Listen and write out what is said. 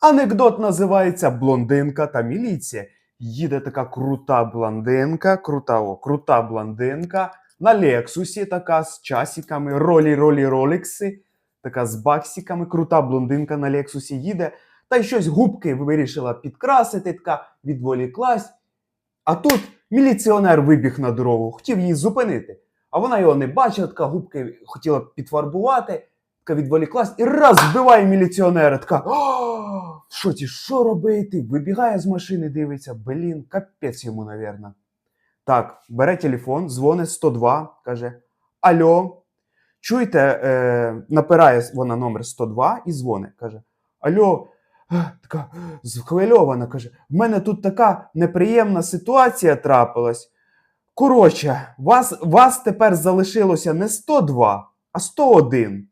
Анекдот називається Блондинка та міліція. Їде така крута блондинка, крута, о, крута блондинка на Лексусі, така з часиками, ролі, ролі, ролікси, така з баксиками, крута блондинка на Лексусі їде, та й щось губки вирішила підкрасити, така відволіклась. А тут міліціонер вибіг на дорогу, хотів її зупинити. А вона його не бачила, така губки хотіла підфарбувати, така відволіклась і раз вбиває міліціонера. Така «О, в шоці, що робити? Вибігає з машини, дивиться, блін, капець йому, навірно. Так, бере телефон, дзвонить 102, каже: Алло, чуєте, е, напирає вона номер 102 і дзвонить. Каже: Алло, Е, така схвильована, каже: в мене тут така неприємна ситуація трапилась. Коротше, вас, вас тепер залишилося не 102, а 101.